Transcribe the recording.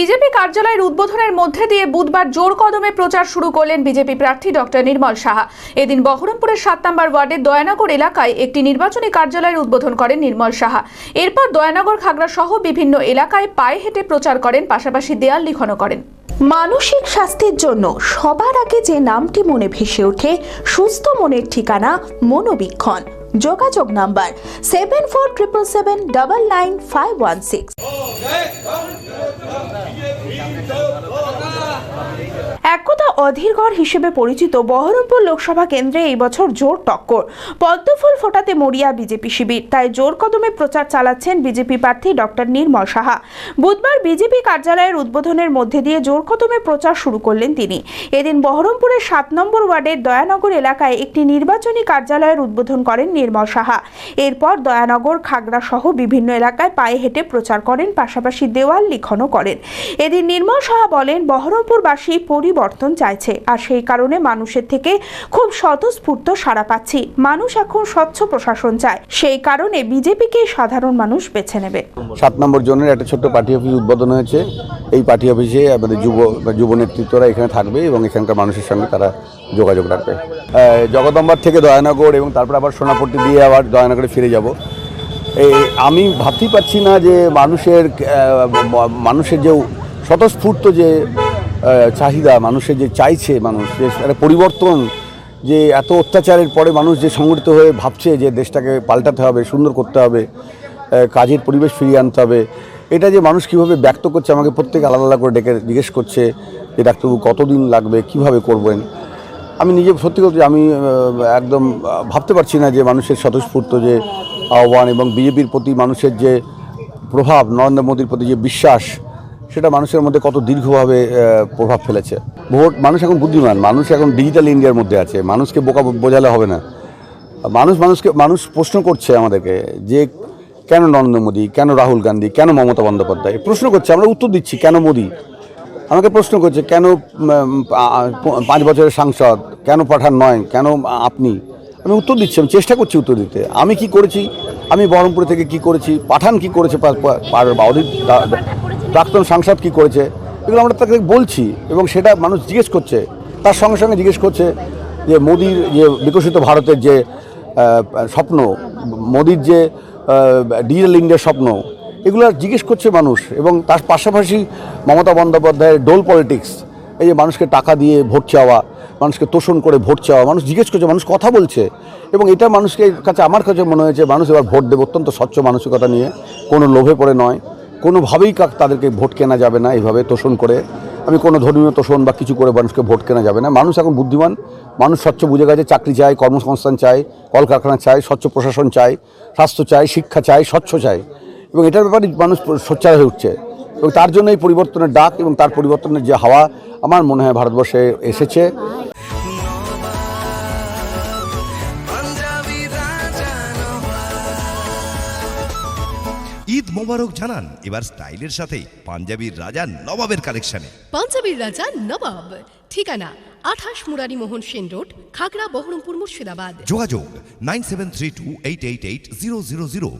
BJP কার্যালয়ের উদ্বোধনের মধ্যে দিয়ে বুধবার জোর কদমে প্রচার শুরু করলেন বিজেপি প্রার্থী ডক্টর নির্মল সাহা। এদিন বহরমপুরের সাত নম্বর ওয়ার্ডের দয়ানগর এলাকায় একটি নির্বাচনী কার্যালয়ের উদ্বোধন করেন নির্মল সাহা। এরপর দয়ানগর খাগড়া সহ বিভিন্ন এলাকায় পায়ে হেঁটে প্রচার করেন পাশাপাশি দেয়াল লিখনও করেন। মানসিক স্বাস্থ্যের জন্য সবার আগে যে নামটি মনে ভেসে ওঠে সুস্থ মনের ঠিকানা মনোবীক্ষণ। যোগাযোগ number seven four triple seven double nine five one six É, quando Adhirgarh হিসেবে পরিচিত বহরমপুর লোকসভা কেন্দ্রে এই বছর জোর টক্কর। পদ্মফুল ফোটাতে মরিয়া বিজেপি শিবির, তাই জোর কদমে প্রচার চালাচ্ছেন বিজেপি প্রার্থী ডক্টর নির্মল সাহা। বুধবার বিজেপি কার্যালয়ের উদ্বোধনের মধ্যে দিয়ে জোর কদমে প্রচার শুরু করলেন তিনি। এদিন বহরমপুরের সাত নম্বর ওয়ার্ডের দয়ানগর এলাকায় একটি নির্বাচনী কার্যালয়ের উদ্বোধন করেন নির্মল সাহা। এরপর দয়ানগর, খাগড়া সহ বিভিন্ন এলাকায় পায়ে হেঁটে প্রচার করেন, পাশাপাশি দেওয়াল লিখনও করেন। এদিন নির্মল সাহা বলেন, বহরমপুরবাসী পরিবর্তন চাইছে। আর সেই কারণে মানুষের থেকে খুব স্বতঃস্ফূর্ত সাড়া পাচ্ছি। মানুষ এখন স্বচ্ছ প্রশাসন চায়। সেই কারণে বিজেপিকে সাধারণ মানুষ বেছে নেবে। সাত নম্বর জোনের একটা ছোট্ট পার্টি অফিস উদ্বোধন হয়েছে। এই পার্টি অফিসে আমাদের যুব যুব নেতৃত্বরা এখানে থাকবে এবং এখানকার মানুষের সঙ্গে তারা যোগাযোগ রাখবে। জগদম্বার থেকে দয়ানগর এবং তারপর আবার সোনাপট্টি দিয়ে আবার দয়ানগরে ফিরে যাব। এই আমি ভাবতেই পারছি না যে মানুষের মানুষের যে স্বতঃস্ফূর্ত যে চাহিদা, মানুষের যে চাইছে মানুষ, যে একটা পরিবর্তন, যে এত অত্যাচারের পরে মানুষ যে সংগঠিত হয়ে ভাবছে যে দেশটাকে পাল্টাতে হবে, সুন্দর করতে হবে কাজের পরিবেশ ফিরিয়ে আনতে হবে, এটা যে মানুষ কীভাবে ব্যক্ত করছে আমাকে প্রত্যেকে আলাদা আলাদা করে ডেকে জিজ্ঞেস করছে যে, ডাক্তারবাবু, কতদিন লাগবে? কীভাবে করবেন? আমি নিজে সত্যি কথা আমি একদম ভাবতে পারছি না যে মানুষের স্বতঃস্ফূর্ত যে আহ্বান এবং বিজেপির প্রতি মানুষের যে প্রভাব, নরেন্দ্র মোদীর প্রতি যে বিশ্বাস সেটা মানুষের মধ্যে কত দীর্ঘভাবে প্রভাব ফেলেছে। ভোট, মানুষ এখন বুদ্ধিমান, মানুষ এখন ডিজিটাল ইন্ডিয়ার মধ্যে আছে, মানুষকে বোকা বোঝালে হবে না। মানুষ, মানুষকে, মানুষ প্রশ্ন করছে আমাদেরকে যে কেন নরেন্দ্র মোদী, কেন রাহুল গান্ধী, কেন মমতা বন্দ্যোপাধ্যায়? প্রশ্ন করছে, আমরা উত্তর দিচ্ছি, কেন মোদী? আমাকে প্রশ্ন করছে, কেন পাঁচ বছরের সাংসদ, কেন পাঠান নয়, কেন আপনি? আমি উত্তর দিচ্ছি, আমি চেষ্টা করছি উত্তর দিতে। আমি কি করেছি? আমি বহরমপুর থেকে কি করেছি? পাঠান কি করেছে প্রাক্তন সাংসদ কি করেছে, এগুলো আমরা তাকে বলছি এবং সেটা মানুষ জিজ্ঞেস করছে। তার সঙ্গে সঙ্গে জিজ্ঞেস করছে যে মোদির যে বিকশিত ভারতের যে স্বপ্ন, মোদির যে ডিজিটাল ইন্ডিয়ার স্বপ্ন, এগুলো জিজ্ঞেস করছে মানুষ এবং তার পাশাপাশি মমতা বন্দ্যোপাধ্যায়ের ডোল পলিটিক্স, এই যে মানুষকে টাকা দিয়ে ভোট চাওয়া, মানুষকে তোষণ করে ভোট চাওয়া, মানুষ জিজ্ঞেস করছে, মানুষ কথা বলছে এবং এটা মানুষকে কাছে, আমার কাছে মনে হয়েছে, মানুষ এবার ভোট দেবে অত্যন্ত স্বচ্ছ মানসিকতা নিয়ে, কোনো লোভে পড়ে নয়। কোনোভাবেই কাক তাদেরকে ভোট কেনা যাবে না এইভাবে তোষণ করে। আমি কোনো ধর্মীয় তোষণ বা কিছু করে মানুষকে ভোট কেনা যাবে না। মানুষ এখন বুদ্ধিমান। মানুষ স্বচ্ছ বুঝে গেছে, চাকরি চায়, কর্মসংস্থান চায়, কলকারখানা চায়, স্বচ্ছ প্রশাসন চায়, স্বাস্থ্য চায়, শিক্ষা চায়, স্বচ্ছ চায়। এবং এটার ব্যাপারে মানুষ সোচ্চার হয়ে উঠছে। এবং তার জন্য এই পরিবর্তনের ডাক এবং তার পরিবর্তনের যে হাওয়া আমার মনে হয় ভারতবর্ষে এসেছে। মোবারক জানান এবার স্টাইলের সাথে পাঞ্জাবির রাজা নবাবের কালেকশনে পাঞ্জাবির রাজা নবাব ঠিকানা আঠাশ মুরারি মোহন সেন রোড খাগড়া বহরমপুর মুর্শিদাবাদ। যোগাযোগ nine seven three two eight eight eight zero zero zero.